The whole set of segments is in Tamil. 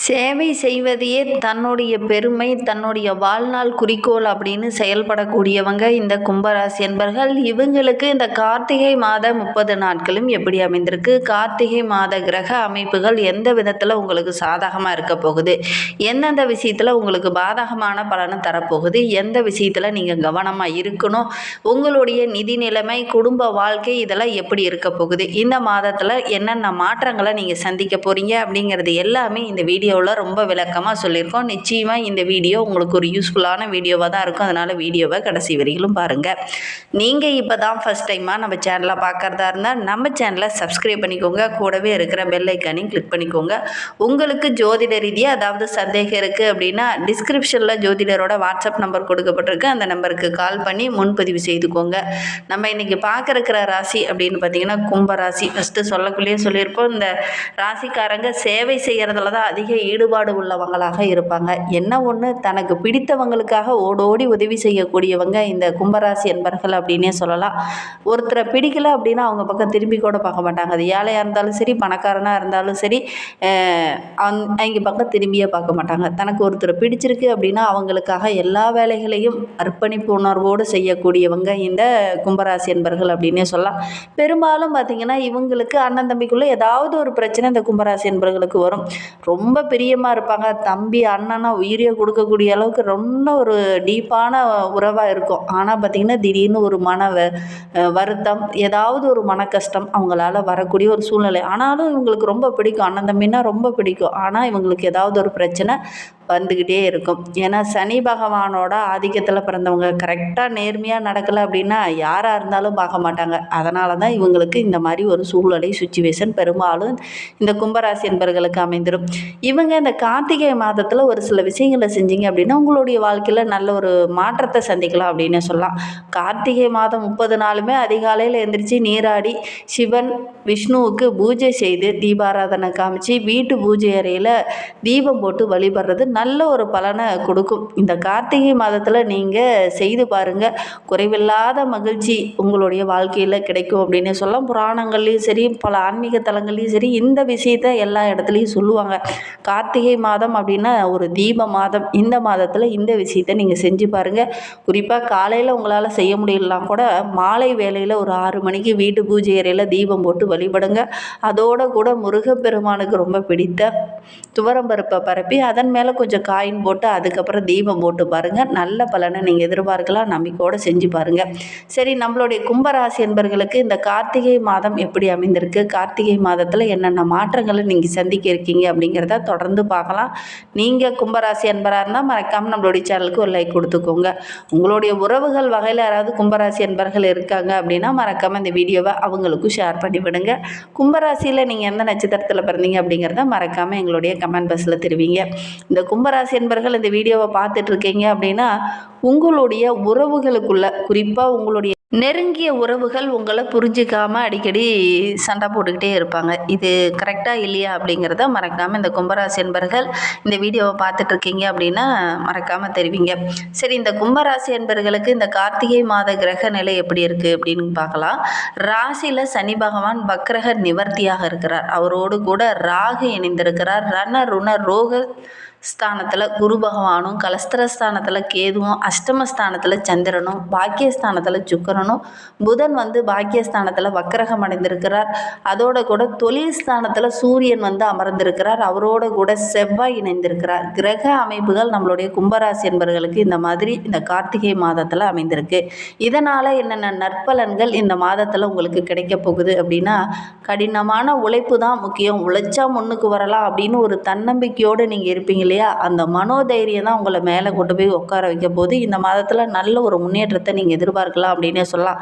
சேவை செய்வதையே தன்னுடைய பெருமை தன்னுடைய வாழ்நாள் குறிக்கோள் அப்படின்னு செயல்படக்கூடியவங்க இந்த கும்பராசி என்பர்கள். இவங்களுக்கு இந்த கார்த்திகை மாத முப்பது நாட்களும் எப்படி அமைந்திருக்கு? கார்த்திகை மாத கிரக அமைப்புகள் எந்த விதத்தில் உங்களுக்கு சாதகமாக இருக்க போகுது? எந்தெந்த விஷயத்தில் உங்களுக்கு பாதகமான பலனை தரப்போகுது? எந்த விஷயத்தில் நீங்கள் கவனமாக இருக்கணும்? உங்களுடைய நிதி நிலைமை குடும்ப வாழ்க்கை இதெல்லாம் எப்படி இருக்க போகுது? இந்த மாதத்தில் என்னென்ன மாற்றங்களை நீங்கள் சந்திக்க போகிறீங்க அப்படிங்கிறது எல்லாமே இந்த வீடியோவில் ரொம்ப விளக்கமாக சொல்லியிருக்கோம். நிச்சயமாக இந்த வீடியோ உங்களுக்கு ஒரு யூஸ்ஃபுல்லான வீடியோவாக தான் இருக்கும். அதனால் வீடியோவை கடைசி வரையிலும் பாருங்கள் நீங்கள் இப்போ தான் ஃபஸ்ட் டைமாக நம்ம சேனலை பார்க்குறதா இருந்தால் நம்ம சேனலை சப்ஸ்கிரைப் பண்ணிக்கோங்க. கூடவே இருக்கிற பெல் ஐக்கானையும் கிளிக் பண்ணிக்கோங்க. உங்களுக்கு ஜோதிட ரீதியாக அதாவது சந்தேகம் இருக்குது அப்படின்னா டிஸ்கிரிப்ஷனில் ஜோதிடரோட வாட்ஸ்அப் நம்பர் கொடுக்கப்பட்டிருக்கு. அந்த நம்பருக்கு கால் பண்ணி முன்பதிவு செய்துக்கோங்க. நம்ம இன்றைக்கி பார்க்க ராசி அப்படின்னு பார்த்தீங்கன்னா கும்ப ராசி. ஃபஸ்ட்டு சொல்லக்குள்ளேயே சொல்லியிருப்போம் இந்த ராசிக்காரங்க சேவை செய்கிறதுல தான் அதிக ஈடுபாடு உள்ளவங்களாக இருப்பாங்க. என்ன ஒன்று தனக்கு பிடித்தவங்களுக்காக ஓடோடி உதவி செய்யக்கூடியவங்க இந்த கும்பராசி என்பர்கள் அப்படின்னே சொல்லலாம். ஒருத்தரை பிடிக்கல அப்படின்னா அவங்க பக்கம் திரும்பி கூட பார்க்க மாட்டாங்க. அது ஏழையாக இருந்தாலும் சரி பணக்காரனாக இருந்தாலும் சரி அந் அவங்க அவங்க பக்கம் திரும்பியே பார்க்க மாட்டாங்க. தனக்கு ஒருத்தரை பிடிச்சிருக்கு அப்படின்னா அவங்களுக்காக எல்லா வேலைகளையும் அர்ப்பணிப்பு உணர்வோடு செய்யக்கூடியவங்க இந்த கும்பராசி என்பர்கள் அப்படின்னே சொல்லலாம். பெரும்பாலும் பார்த்திங்கன்னா இவங்களுக்கு அண்ணன் தம்பிக்குள்ளே ஏதாவது ஒரு பிரச்சனை இந்த கும்பராசி என்பர்களுக்கு வரும். ரொம்ப பிரியமாக இருப்பாங்க. தம்பி அண்ணனா உயிரியை கொடுக்கக்கூடிய அளவுக்கு ரொம்ப ஒரு டீப்பான உறவாக இருக்கும். ஆனால் பார்த்திங்கன்னா திடீர்னு ஒரு மன வருத்தம் ஏதாவது ஒரு மன கஷ்டம் அவங்களால வரக்கூடிய ஒரு சூழ்நிலை. ஆனாலும் இவங்களுக்கு ரொம்ப பிடிக்கும். அண்ணன் தம்பின்னா ரொம்ப பிடிக்கும். ஆனால் இவங்களுக்கு ஏதாவது ஒரு பிரச்சனை வந்துக்கிட்டே இருக்கும். ஏன்னா சனி பகவானோட ஆதிக்கத்தில் பிறந்தவங்க கரெக்டாக நேர்மையாக நடக்கலை அப்படின்னா யாராக இருந்தாலும் பார்க்க மாட்டாங்க. அதனால தான் இவங்களுக்கு இந்த மாதிரி ஒரு சூழ்நிலை சுச்சுவேஷன் பெரும்பாலும் இந்த கும்பராசி என்பர்களுக்கு அமைந்துடும் இவங்க இந்த கார்த்திகை மாதத்தில் ஒரு சில விஷயங்களை செஞ்சீங்க அப்படின்னா உங்களுடைய வாழ்க்கையில் நல்ல ஒரு மாற்றத்தை சந்திக்கலாம் அப்படின்னு சொல்லலாம். கார்த்திகை மாதம் முப்பது நாளுமே அதிகாலையில் எழுந்திரிச்சு நீராடி சிவன் விஷ்ணுவுக்கு பூஜை செய்து தீபாராதனை காமிச்சு வீட்டு பூஜை அறையில் தீபம் போட்டு வழிபடுறது நல்ல ஒரு பலனை கொடுக்கும். இந்த கார்த்திகை மாதத்தில் நீங்கள் செய்து பாருங்கள் குறைவில்லாத மகிழ்ச்சி உங்களுடைய வாழ்க்கையில் கிடைக்கும் அப்படின்னு சொல்லலாம் புராணங்கள்லேயும் சரி பல ஆன்மீக தலங்கள்லேயும் சரி இந்த விஷயத்த எல்லா இடத்துலையும் சொல்லுவாங்க. கார்த்திகை மாதம் அப்படின்னா ஒரு தீப மாதம். இந்த மாதத்தில் இந்த விஷயத்த நீங்கள் செஞ்சு பாருங்கள் குறிப்பாக காலையில் உங்களால் செய்ய முடியலாம் கூட மாலை வேளையில் ஒரு ஆறு மணிக்கு வீட்டு பூஜை அறையில் தீபம் போட்டு வழிபடுங்க. அதோட கூட முருகப்பெருமானுக்கு ரொம்ப பிடித்த துவரம்பருப்பை பரப்பி அதன் மேலே கொஞ்சம் காயின் போட்டு அதுக்கப்புறம் தீபம் போட்டு பாருங்கள் நல்ல பலனை நீங்கள் எதிர்பார்க்கலாம். நம்பிக்கையோடு செஞ்சு பாருங்கள் சரி நம்மளுடைய கும்பராசி என்பர்களுக்கு இந்த கார்த்திகை மாதம் எப்படி அமைந்திருக்கு? கார்த்திகை மாதத்தில் என்னென்ன மாற்றங்களை நீங்கள் சந்திக்க இருக்கீங்க அப்படிங்கிறத தொடர்ந்து பார்க்கலாம். நீங்கள் கும்பராசி என்பராக இருந்தால் மறக்காமல் நம்மளுடைய சேனலுக்கு ஒரு லைக் கொடுத்துக்கோங்க. உங்களுடைய உறவுகள் வகையில் யாராவது கும்பராசி என்பர்கள் இருக்காங்க அப்படின்னா மறக்காமல் இந்த வீடியோவை அவங்களுக்கும் ஷேர் பண்ணி விடுங்க. கும்பராசியில் நீங்கள் எந்த நட்சத்திரத்தில் பிறந்தீங்க அப்படிங்கிறத மறக்காமல் எங்களுடைய கமெண்ட் பாக்ஸில் தெரிவிங்க. இந்த கும்பராசி என்பர்கள் இந்த வீடியோவை பார்த்துட்டு இருக்கீங்க அப்படின்னா உங்களுடைய உறவுகளுக்குள்ள குறிப்பாக உங்களுடைய நெருங்கிய உறவுகள் உங்களை புரிஞ்சிக்காமல் அடிக்கடி சண்டை போட்டுக்கிட்டே இருப்பாங்க. இது கரெக்டாக இல்லையா அப்படிங்கிறத மறக்காமல் இந்த கும்பராசி என்பர்கள் இந்த வீடியோவை பார்த்துட்டு இருக்கீங்க அப்படின்னா மறக்காமல் தெரிவிங்க. சரி இந்த கும்பராசி என்பர்களுக்கு இந்த கார்த்திகை மாத கிரக நிலை எப்படி இருக்குது அப்படின்னு பார்க்கலாம். ராசியில் சனி பகவான் பக்ரக நிவர்த்தியாக இருக்கிறார். அவரோடு கூட ராகு இணைந்திருக்கிறார். ரண ருண ரோக ஸ்தானத்தில் குரு பகவானும் கலஸ்திரஸ்தானத்தில் கேதுவும் அஷ்டமஸ்தானத்தில் சந்திரனும் பாக்கியஸ்தானத்தில் சுக்கரனும் புதன் வந்து பாக்கியஸ்தானத்தில் வக்கரகம் அடைந்திருக்கிறார். அதோட கூட தொழில் ஸ்தானத்தில் சூரியன் வந்து அமர்ந்திருக்கிறார். அவரோட கூட செவ்வாய் இணைந்திருக்கிறார். கிரக அமைப்புகள் நம்மளுடைய கும்பராசி என்பவர்களுக்கு இந்த மாதிரி இந்த கார்த்திகை மாதத்தில் அமைந்திருக்கு. இதனால் என்னென்ன நற்பலன்கள் இந்த மாதத்தில் உங்களுக்கு கிடைக்க போகுது அப்படின்னா கடினமான உழைப்பு தான் முக்கியம். உழைச்சா முன்னுக்கு வரலாம் அப்படின்னு ஒரு தன்னம்பிக்கையோடு நீங்கள் இருப்பீங்க இல்லையா? அந்த மனோதைரியம் தான் உங்களை மேலே கொண்டு போய் உட்கார வைக்க போது இந்த மாதத்தில் நல்ல ஒரு முன்னேற்றத்தை நீங்கள் எதிர்பார்க்கலாம் அப்படின்னே சொல்லலாம்.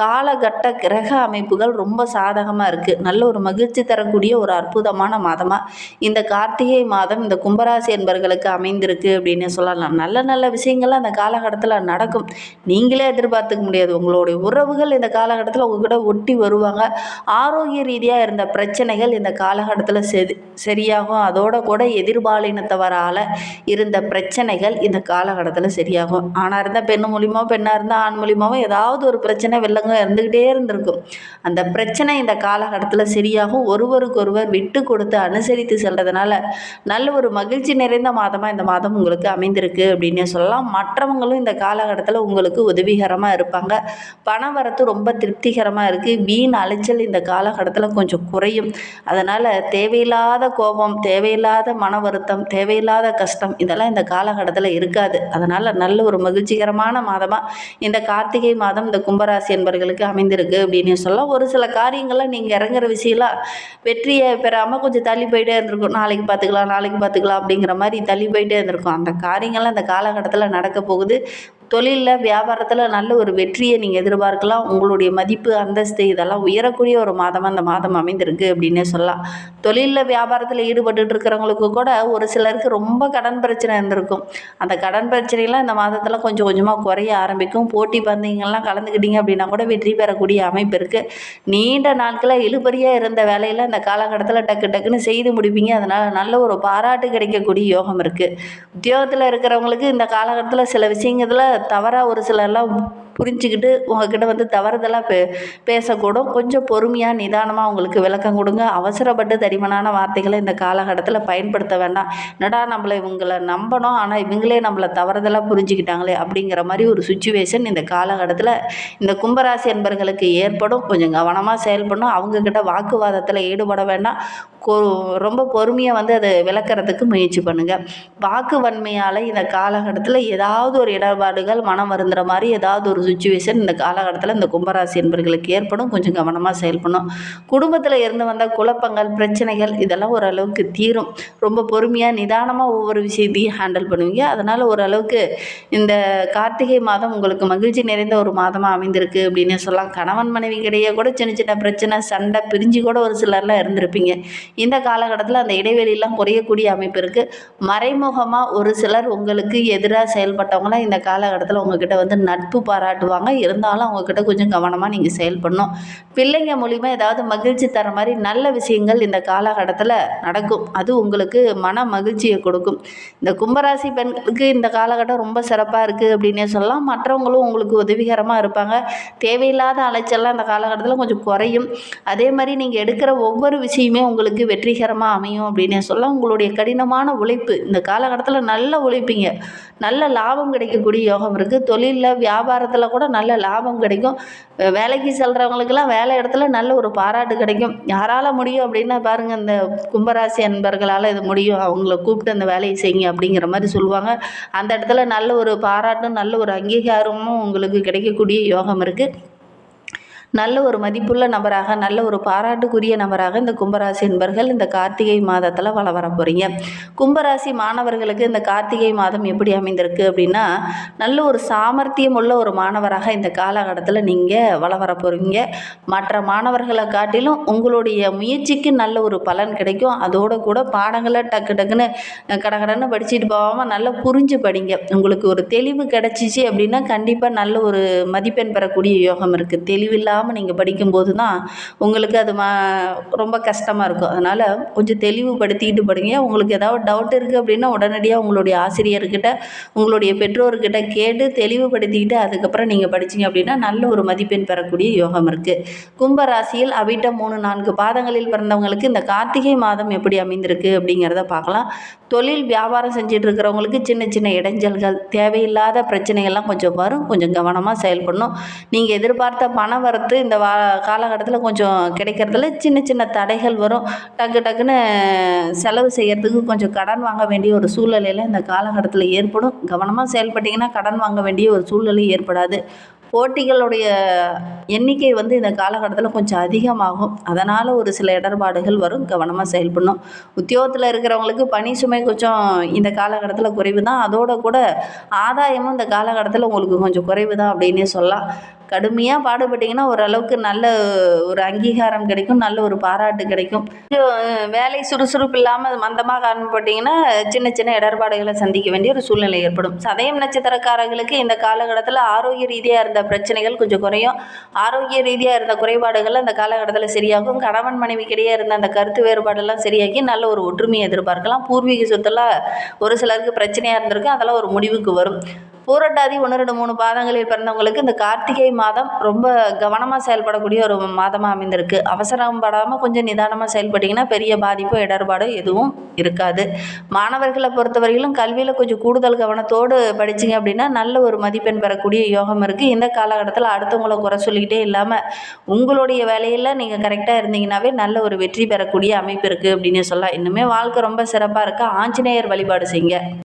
காலகட்ட கிரக அமைப்புகள் ரொம்ப சாதகமாக இருக்குது நல்ல ஒரு மகிழ்ச்சி தரக்கூடிய ஒரு அற்புதமான மாதமாக இந்த கார்த்திகை மாதம் இந்த கும்பராசி என்பர்களுக்கு அமைந்திருக்கு அப்படின்னு சொல்லலாம். நல்ல நல்ல விஷயங்கள்லாம் அந்த காலகட்டத்தில் நடக்கும். நீங்களே எதிர்பார்த்துக்க முடியாது. உங்களுடைய உறவுகள் இந்த காலகட்டத்தில் உங்ககிட்ட ஒட்டி வருவாங்க. ஆரோக்கிய ரீதியாக இருந்த பிரச்சனைகள் இந்த காலகட்டத்தில் செது சரியாகும். அதோட கூட எதிர்பாலினத்தை வர இருந்த பிரச்சனைகள் இந்த காலகட்டத்தில் சரியாகும். ஆணாக இருந்தால் பெண் மூலியமாக பெண்ணாக இருந்தால் ஆண் மூலியமாகவும் ஏதாவது ஒரு பிரச்சனை வெள்ளங்க இருந்துக்கிட்டே இருந்திருக்கும். அந்த பிரச்சனை இந்த காலகட்டத்தில் சரியாகும். ஒருவருக்கொருவர் விட்டு கொடுத்து அனுசரித்து செல்றதுனால நல்ல ஒரு மகிழ்ச்சி நிறைந்த மாதமாக இந்த மாதம் உங்களுக்கு அமைந்திருக்கு அப்படின்னே சொல்லலாம். மற்றவங்களும் இந்த காலகட்டத்தில் உங்களுக்கு உதவிகரமாக இருப்பாங்க. பண வரத்து ரொம்ப திருப்திகரமாக இருக்குது வீண் அலைச்சல் இந்த காலகட்டத்தில் கொஞ்சம் குறையும். அதனால் தேவையில்லாத கோபம் தேவையில்லாத மன வருத்தம் தேவையில்லாத இல்லாத கஷ்டம். இதெல்லாம் இந்த காலகட்டத்தில் இருக்காது. அதனால் நல்ல ஒரு மகிழ்ச்சிகரமான மாதமாக இந்த கார்த்திகை மாதம் இந்த கும்பராசி என்பவர்களுக்கு அமைந்திருக்கு அப்படின்னு சொல்லலாம். ஒரு சில காரியங்கள்லாம் நீங்கள் இறங்குற விஷயம்லாம் வெற்றியை பெறாமல் கொஞ்சம் தள்ளி போயிட்டே இருந்திருக்கும். நாளைக்கு பார்த்துக்கலாம் நாளைக்கு பார்த்துக்கலாம் அப்படிங்கிற மாதிரி தள்ளி போயிட்டே இருந்திருக்கும். அந்த காரியங்கள்லாம் இந்த காலகட்டத்தில் நடக்க போகுது. தொழிலில் வியாபாரத்தில் நல்ல ஒரு வெற்றியை நீங்கள் எதிர்பார்க்கலாம். உங்களுடைய மதிப்பு அந்தஸ்து இதெல்லாம் உயரக்கூடிய ஒரு மாதமாக அந்த மாதம் அமைந்திருக்கு அப்படின்னே சொல்லலாம். தொழிலில் வியாபாரத்தில் ஈடுபட்டு இருக்கிறவங்களுக்கு கூட ஒரு சிலருக்கு ரொம்ப கடன் பிரச்சனை இருந்திருக்கும். அந்த கடன் பிரச்சனைலாம் இந்த மாதத்தில் கொஞ்சம் கொஞ்சமாக குறைய ஆரம்பிக்கும். போட்டி பந்தயங்கள்லாம் கலந்துக்கிட்டீங்க அப்படின்னா கூட வெற்றி பெறக்கூடிய அமைப்பு இருக்குது நீண்ட நாட்களாக இழுபறியாக இருந்த வேலையில் இந்த காலகட்டத்தில் டக்கு டக்குன்னு செய்து முடிப்பீங்க. அதனால் நல்ல ஒரு பாராட்டு கிடைக்கக்கூடிய யோகம் இருக்குது உத்தியோகத்தில் இருக்கிறவங்களுக்கு இந்த காலகட்டத்தில் சில விஷயங்களில் தவறாக ஒரு சிலர்லாம் புரிஞ்சுக்கிட்டு உங்ககிட்ட வந்து தவறுதலாக பே பேசக்கூடும். கொஞ்சம் பொறுமையாக நிதானமாக அவங்களுக்கு விளக்கம் கொடுங்க. அவசரப்பட்டு தடிமனான வார்த்தைகளை இந்த காலகட்டத்தில் பயன்படுத்த வேண்டாம். என்னடா நம்மளை இவங்களை நம்பணும் ஆனால் இவங்களே நம்மளை தவறுதலாக புரிஞ்சுக்கிட்டாங்களே அப்படிங்கிற மாதிரி ஒரு சுச்சுவேஷன் இந்த காலகட்டத்தில் இந்த கும்பராசி என்பர்களுக்கு ஏற்படும். கொஞ்சம் கவனமாக செயல்படணும். அவங்கக்கிட்ட வாக்குவாதத்தில் ஈடுபட வேண்டாம். ரொம்ப பொறுமையாக வந்து அதை விளக்குறதுக்கு முயற்சி பண்ணுங்கள் வாக்கு வன்மையால் இந்த காலகட்டத்தில் ஏதாவது ஒரு இடர்பாடுகள் மனம் வருந்துற மாதிரி ஏதாவது ஒரு சுச்சுவேஷன் இந்த காலகட்டத்தில் இந்த கும்பராசி என்பர்களுக்கு ஏற்படும். கொஞ்சம் கவனமாக செயல்படணும். குடும்பத்தில் இருந்து வந்த குழப்பங்கள் பிரச்சனைகள் இதெல்லாம் ஓரளவுக்கு தீரும். ரொம்ப பொறுமையாக நிதானமாக ஒவ்வொரு விஷயத்தையும் ஹேண்டில் பண்ணுவீங்க. அதனால் ஓரளவுக்கு இந்த கார்த்திகை மாதம் உங்களுக்கு மகிழ்ச்சி நிறைந்த ஒரு மாதமாக அமைந்திருக்கு அப்படின்னு சொல்லலாம். கணவன் மனைவிக்கிடையே கூட சின்ன சின்ன பிரச்சனை சண்டை பிரிஞ்சு கூட ஒரு சிலர்லாம் இருந்திருப்பீங்க. இந்த காலகட்டத்தில் அந்த இடைவெளியெல்லாம் குறையக்கூடிய அமைப்பு இருக்குது மறைமுகமாக ஒரு சிலர் உங்களுக்கு எதிராக செயல்பட்டவங்களாம் இந்த காலகட்டத்தில் உங்ககிட்ட வந்து நட்பு பாராட்டுவாங்க இருந்தாலும் அவங்கக்கிட்ட கொஞ்சம் கவனமாக நீங்கள் செயல்படணும். பிள்ளைங்க மூலிமா ஏதாவது மகிழ்ச்சி தர மாதிரி நல்ல விஷயங்கள் இந்த காலகட்டத்தில் நடக்கும். அது உங்களுக்கு மன மகிழ்ச்சியை கொடுக்கும். இந்த கும்பராசி பெண்களுக்கு இந்த காலகட்டம் ரொம்ப சிறப்பாக இருக்குது அப்படின்னே சொல்லலாம். மற்றவங்களும் உங்களுக்கு உதவிகரமாக இருப்பாங்க. தேவையில்லாத அலைச்சல்லாம் இந்த காலகட்டத்தில் கொஞ்சம் குறையும். அதே மாதிரி நீங்கள் எடுக்கிற ஒவ்வொரு விஷயமே உங்களுக்கு வெற்றிகரமாக அமையும் அப்படின்னே சொல்லலாம். உங்களுடைய கடினமான உழைப்பு. இந்த காலகட்டத்தில் நல்ல உழைப்பீங்க. நல்ல லாபம் கிடைக்கக்கூடிய யோகம் இருக்குது தொழிலில் வியாபாரத்தில் கூட நல்ல லாபம் கிடைக்கும். வேலைக்கு செல்கிறவங்களுக்கெல்லாம் வேலை இடத்துல நல்ல ஒரு பாராட்டு கிடைக்கும். யாரால் முடியும் அப்படின்னா பாருங்கள் இந்த கும்பராசி அன்பர்களால் இது முடியும். அவங்கள கூப்பிட்டு அந்த வேலையை செய்யுங்க அப்படிங்கிற மாதிரி சொல்லுவாங்க. அந்த இடத்துல நல்ல ஒரு பாராட்டும் நல்ல ஒரு அங்கீகாரமும் உங்களுக்கு கிடைக்கக்கூடிய யோகம் இருக்குது நல்ல ஒரு மதிப்புள்ள நபராக நல்ல ஒரு பாராட்டுக்குரிய நபராக இந்த கும்பராசி என்பர்கள் இந்த கார்த்திகை மாதத்தில் வள வர போகிறீங்க கும்பராசி மாணவர்களுக்கு இந்த கார்த்திகை மாதம் எப்படி அமைந்திருக்கு அப்படின்னா நல்ல ஒரு சாமர்த்தியம் உள்ள ஒரு மாணவராக இந்த காலகட்டத்தில் நீங்கள் வள வர போகிறீங்க மற்ற மாணவர்களை காட்டிலும் உங்களுடைய முயற்சிக்கு நல்ல ஒரு பலன் கிடைக்கும். அதோட கூட பாடங்களை டக்கு டக்குன்னு கடகடன்னு படிச்சுட்டு போகாமல் நல்லா புரிஞ்சு படிங்க. உங்களுக்கு ஒரு தெளிவு கிடச்சிச்சு அப்படின்னா கண்டிப்பாக நல்ல ஒரு மதிப்பெண் பெறக்கூடிய யோகம் இருக்குது இல்லாமல் நீங்கள் படிக்கும்போது தான் உங்களுக்கு அது மா ரொம்ப கஷ்டமாக இருக்கும். அதனால் கொஞ்சம் தெளிவுபடுத்திக்கிட்டு படிங்க. உங்களுக்கு ஏதாவது டவுட் இருக்குது அப்படின்னா உடனடியாக உங்களுடைய ஆசிரியர்கிட்ட உங்களுடைய பெற்றோர்கிட்ட கேட்டு தெளிவுபடுத்திக்கிட்டு அதுக்கப்புறம் நீங்கள் படிச்சீங்க அப்படின்னா நல்ல ஒரு மதிப்பெண் பெறக்கூடிய யோகம் இருக்குது கும்ப ராசியில் அவிட்ட மூணு நான்கு பாதங்களில் பிறந்தவங்களுக்கு இந்த கார்த்திகை மாதம் எப்படி அமைந்திருக்கு அப்படிங்கிறத பார்க்கலாம். தொழில் வியாபாரம் செஞ்சுட்டு இருக்கிறவங்களுக்கு சின்ன சின்ன இடைஞ்சல்கள் தேவையில்லாத பிரச்சனைகள்லாம் கொஞ்சம் வரும். கொஞ்சம் கவனமாக செயல்படணும். நீங்கள் எதிர்பார்த்த பண வரத்து இந்த வா காலகட்டத்தில் கொஞ்சம் கிடைக்கிறதுல சின்ன சின்ன தடைகள் வரும். டக்கு டக்குன்னு செலவு செய்கிறதுக்கு கொஞ்சம் கடன் வாங்க வேண்டிய ஒரு சூழ்நிலையில் இந்த காலகட்டத்தில் ஏற்படும். கவனமாக செயல்பட்டிங்கன்னா கடன் வாங்க வேண்டிய ஒரு சூழ்நிலை ஏற்படாது. போட்டிகளுடைய எண்ணிக்கை வந்து இந்த காலகட்டத்தில் கொஞ்சம் அதிகமாகும். அதனால் ஒரு சில இடர்பாடுகள் வரும். கவனமாக செயல்படணும். உத்தியோகத்தில் இருக்கிறவங்களுக்கு பணி சுமை கொஞ்சம் இந்த காலகட்டத்தில் குறைவு தான் அதோட கூட ஆதாயமும் இந்த காலகட்டத்தில் உங்களுக்கு கொஞ்சம் குறைவு தான் அப்படின்னே சொல்லலாம். கடுமையாக பாடுபட்டிங்கன்னா ஓரளவுக்கு நல்ல ஒரு அங்கீகாரம் கிடைக்கும். நல்ல ஒரு பாராட்டு கிடைக்கும். வேலை சுறுசுறுப்பு இல்லாமல் மந்தமாக காணப்பட்டிங்கன்னா சின்ன சின்ன இடர்பாடுகளை சந்திக்க வேண்டிய ஒரு சூழ்நிலை ஏற்படும். சதயம் நட்சத்திரக்காரர்களுக்கு இந்த காலகட்டத்தில் ஆரோக்கிய ரீதியாக இருந்த பிரச்சனைகள் கொஞ்சம் குறையும். ஆரோக்கிய ரீதியாக இருந்த குறைபாடுகள் அந்த காலகட்டத்தில் சரியாகும். கணவன் மனைவிக்கிடையே இருந்த அந்த கருத்து வேறுபாடெல்லாம் சரியாகி நல்ல ஒரு ஒற்றுமையை எதிர்பார்க்கலாம். பூர்வீக சொத்தெல்லாம் ஒரு சிலருக்கு பிரச்சனையாக இருந்திருக்கு. அதெல்லாம் ஒரு முடிவுக்கு வரும். பூரட்டாதி ஒன்று ரெண்டு மூணு பாதங்களில் பிறந்தவங்களுக்கு இந்த கார்த்திகை மாதம் ரொம்ப கவனமாக செயல்படக்கூடிய ஒரு மாதமாக அமைந்திருக்கு. அவசரம் படாமல் கொஞ்சம் நிதானமாக செயல்பட்டிங்கன்னா பெரிய பாதிப்போ இடர்பாடோ எதுவும் இருக்காது. மாணவர்களை பொறுத்தவரையிலும் கல்வியில் கொஞ்சம் கூடுதல் கவனத்தோடு படிச்சிங்க அப்படின்னா நல்ல ஒரு மதிப்பெண் பெறக்கூடிய யோகம் இருக்குது இந்த காலகட்டத்தில் அடுத்தவங்களை குறை சொல்லிக்கிட்டே இல்லாமல் உங்களுடைய வேலையில் நீங்கள் கரெக்டாக இருந்தீங்கன்னாவே நல்ல ஒரு வெற்றி பெறக்கூடிய அமைப்பு இருக்குது அப்படின்னு சொல்லலாம். இன்னுமே வாழ்க்கை ரொம்ப சிறப்பாக இருக்குது ஆஞ்சநேயர் வழிபாடு செய்யுங்க.